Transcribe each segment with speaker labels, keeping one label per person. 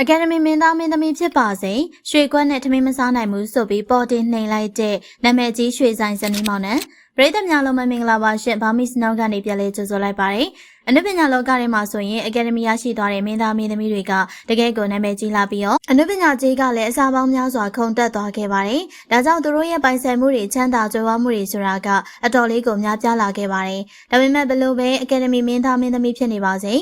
Speaker 1: အကယ်ဒမီမင်းသားမင်းသမီးဖြစ်ပါစေရွှေကွက်နဲ့ထမင်းမစားနိုင်ဘူးဆိုပြီးပေါ်တင်နှိမ်လိုက်တဲ့နာမည်ကြီးရွှေဆိုင်ဇနီးမောင်နှံပရိသတ်များလုံးမမင်္ဂလာပါရှင်ဘာမစ်နောက်ကနေပြန်လဲကြိုဆိုလိုက်ပါတယ်အနုပညာလောကထဲမှာဆိုရင်အကယ်ဒမီရရှိသွားတဲ့မင်းသားမင်းသမီးတွေကတကယ်ကိုနာမည်ကြီးလာပြီးတော့အနုပညာကြီးကလည်းအစာပေါင်းများစွာခုန်တက်သွားခဲ့ပါတယ်ဒါကြောင့်သူတို့ရဲ့ပိုင်ဆိုင်မှုတွေချမ်းသာကြွယ်ဝမှုတွေဆိုတာကအတော်လေးကိုများပြားလာခဲ့ပါတယ်ဒါပေမဲ့ဘလို့ပဲအကယ်ဒမီမင်းသားမင်းသမီးဖြစ်နေပါစေ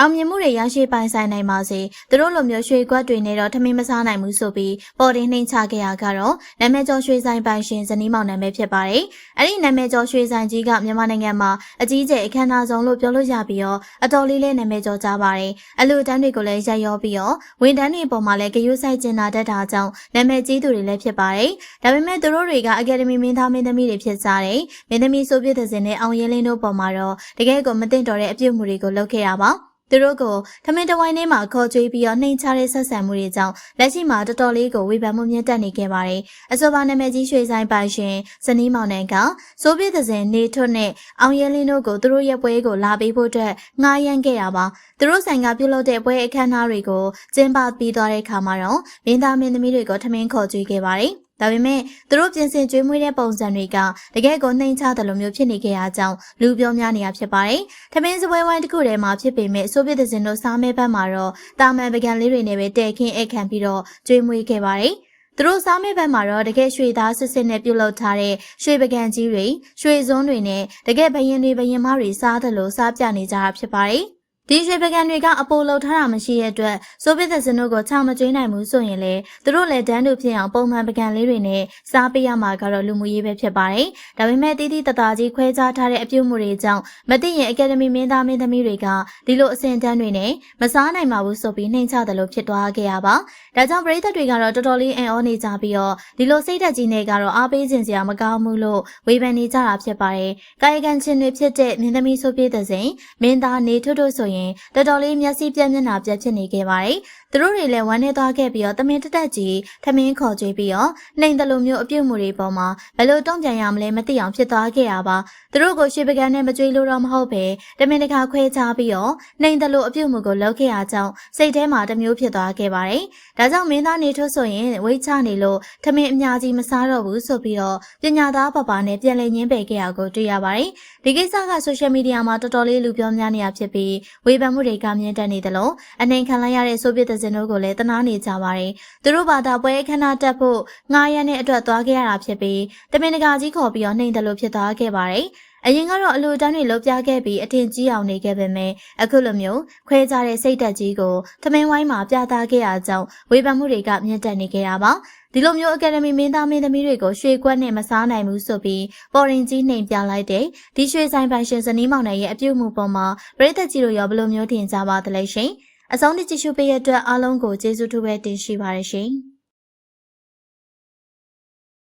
Speaker 1: အောင်မြင်မှုတွေရရှိပိုင်ဆိုင်နိုင်ပါစေသူတို့လိုမျိုးရွှေကွက်တွေနဲ့တော့ထမင်းမစားနိုင်ဘူးဆိုပြီးပေါ်တင်နှိမ်ချခဲ့ရကတော့နာမည်ကျော်ရွှေဆိုင်ပိုင်ရှင်ဇနီးမောင်နာမည်ဖြစ်ပါတယ်။အဲ့ဒီနာမည်ကျော်ရွှေဆိုင်ကြီးကမြန်မာနိုင်ငံမှာအကြီးကျယ်အခမ်းအနားဆုံးလို့ပြောလို့ရပြီးတော့အတော်လေးလေးနာမည်ကျော်ကြပါတယ်။အလူတန်းတွေကိုလည်းရက်ရောပြီးတော့ဝန်တန်းတွေပေါ်မှာလည်းဂရုစိုက်ကျင်နာတတ်တာကြောင့်နာမည်ကြီးသူတွေလည်းဖြစ်ပါတယ်။ဒါပေမဲ့သူတို့တွေကအကယ်ဒမီမင်းသားမင်းသမီးတွေဖြစ်ကြတယ်။မင်းသမီးဆိုပြတဲ့စင်နဲ့အောင်ရဲလင်းတို့ပေါ်မှာတော့တကယ်ကိုမသိတော်တဲ့အပြုတ်မှုတွေကိုလုပ်ခဲ့ရပါ။သူတို့ကိုထမင်းတဝိုင်းထဲမှာခေါ်ကြွေးပြီးတော့နှိမ်ချတဲ့ဆက်ဆံမှုတွေကြောင့်လက်ရှိမှာတော်တော်လေးကိုဝေဖန်မှုမြင့်တက်နေခဲ့ပါတယ်။အဆိုပါနာမည်ကြီးရွှေဆိုင်ပိုင်ရှင်ဇနီးမောင်နှံကစိုးပြည့်တဲ့စဉ်နေထွတ်နဲ့အောင်ရဲလင်းတို့ကိုသူတို့ရဲ့ပွဲကိုလာပေးဖို့အတွက်ငှားရမ်းခဲ့တာပါ။သူတို့ဆိုင်ကပြုလုပ်တဲ့ပွဲအခမ်းအနားတွေကိုကျင်းပပြီးသွားတဲ့အခါမှာတော့မင်းသားမင်းသမီးတွေကိုထမင်းခေါ်ကြွေးခဲ့ပါတယ်။ ဒါပေမဲ့သူတို့ပြင်ဆင်ကြွေးမွေးတဲ့ပုံစံတွေကတကယ်ကိုနှိမ်ချတယ်လို့မျိုးဖြစ်နေခဲ့ရကြောင်းလူပြောများနေရဖြစ်ပါတယ်။ထမင်းစပွဲဝိုင်းတစ်ခုထဲမှာဖြစ်ပေမဲ့ဆိုဗီယက်စင်တို့စားမဲဘက်မှာတော့တာမန်ပကံလေးတွေနဲ့ပဲတဲခင်းအိတ်ခံပြီးတော့ကြွေးမွေးခဲ့ပါတယ်။သူတို့စားမဲ့ဘက်မှာတော့တကယ်ရွှေသားစစ်စစ်နဲ့ပြုတ်လောက်ထားတဲ့ရွှေပကံကြီးတွေရွှေစွန်းတွေနဲ့တကယ်ဘရင်တွေဘရင်မတွေစားတယ်လို့စားပြနေကြတာဖြစ်ပါတယ်။ ဒီရွှေပကံတွေကအပိုလှုပ်ထားတာမရှိတဲ့အတွက်ဆိုဗီယက်စင်တို့ကိုချောင်မကျွေးနိုင်ဘူးဆိုရင်လေသူတို့လည်းဒန်းတို့ဖြစ်အောင်ပုံမှန်ပကံလေးတွေနဲ့စားပေးရမှာကတော့လူမှုရေးပဲဖြစ်ပါတယ်။ဒါပေမဲ့တီးတီးတသားကြီးခွဲခြားထားတဲ့အပြုတ်မှုတွေကြောင့်မသိရင်အကယ်ဒမီမင်းသားမင်းသမီးတွေကဒီလိုအဆင့်တန်းတွေနဲ့မစားနိုင်ပါဘူးဆိုပြီးနှိမ်ချတယ်လို့ဖြစ်သွားခဲ့ရပါ။ဒါကြောင့်ပရိသတ်တွေကတော့တော်တော်လေးအံ့ဩနေကြပြီးတော့ဒီလိုစိတ်သက်ကြီးနေကတော့အားပေးခြင်းစရာမကောင်းဘူးလို့ဝေဖန်နေကြတာဖြစ်ပါတယ်။ကာယကံချင်းတွေဖြစ်တဲ့မင်းသမီးဆိုပြတဲ့စဉ်မင်းသားနေထွတ်တို့ဆိုရင်တော်တော်လေးမျက်စိပြက်မျက်နှာပြက်ဖြစ်နေခဲ့ပါတယ်။သူတို့တွေလည်းဝမ်းနေသွားခဲ့ပြီးတော့တမင်တက်တက်ကြီးထမင်းခေါ်ကြွေးပြီးတော့နှိမ်တလူမျိုးအပြုတ်မှုတွေပေါ်မှာဘယ်လိုတုံ့ပြန်ရမလဲမသိအောင်ဖြစ်သွားခဲ့ရပါ။သူတို့ကိုရွှေပကံနဲ့မကြွေးလို့တော့မဟုတ်ပဲတမင်တကာခွဲခြားပြီးတော့နှိမ်တလူအပြုတ်မှုကိုလုပ်ခဲ့ရကြောင်းစိတ်ထဲမှာတမျိုးဖြစ်သွားခဲ့ပါတယ်။ဒါကြောင့်မင်းသားနေထွတ်ဆိုရင်ဝိတ်ချနေလို့ထမင်းအများကြီးမစားတော့ဘူးဆိုပြီးတော့ပညာသားပပနဲ့ပြန်လည်ညင်းပယ်ခဲ့ရကိုတွေ့ရပါတယ်။ဒီကိစ္စကဆိုရှယ်မီဒီယာမှာတော်တော်လေးလူပြောများနေရဖြစ်ပြီးဝေဖန်မှုတွေကမြင့်တက်နေသလိုအနိုင်ခံလိုက်ရတဲ့ဆိုဗီယက်စင်တို့ကိုလည်းတနာနေကြပါတယ်။သူတို့ဘာသာပွဲအခမ်းအနားတက်ဖို့ငားရမ်းတဲ့အတွက်သွားခဲ့ရတာဖြစ်ပြီးတမင်တကာကြီးခေါ်ပြီးတော့နှိမ်တယ်လို့ဖြစ်သွားခဲ့ပါတယ်။ အရင်ကတော့အလူတန်းတွေလှုပ်ပြခဲ့ပြီးအထင်ကြီးအောင်နေခဲ့ပေမဲ့အခုလိုမျိုးခွဲကြတဲ့စိတ်တက်ကြီးကိုသမင်းဝိုင်းမှာပြသခဲ့ရကြောင်းဝေဖန်မှုတွေကမြင့်တက်နေခဲ့တာပါဒီလိုမျိုးအကယ်ဒမီမင်းသားမင်းသမီးတွေကိုရွှေကွက်နဲ့မစားနိုင်ဘူးဆိုပြီးပေါ်ရင်ကြီးနှိမ်ပြလိုက်တဲ့ဒီရွှေဆိုင်ပိုင်ရှင်ဇနီးမောင်နယ်ရဲ့အပြုတ်မှုပေါ်မှာပရိသတ်ကြီးတို့ရောဘယ်လိုမျိုးထင်ကြပါသလဲရှင်အဆုံးထိကြည့်ရှုပေးရတဲ့အတွက်အားလုံးကိုကျေးဇူးထူးပဲတင်ရှိပါရရှင်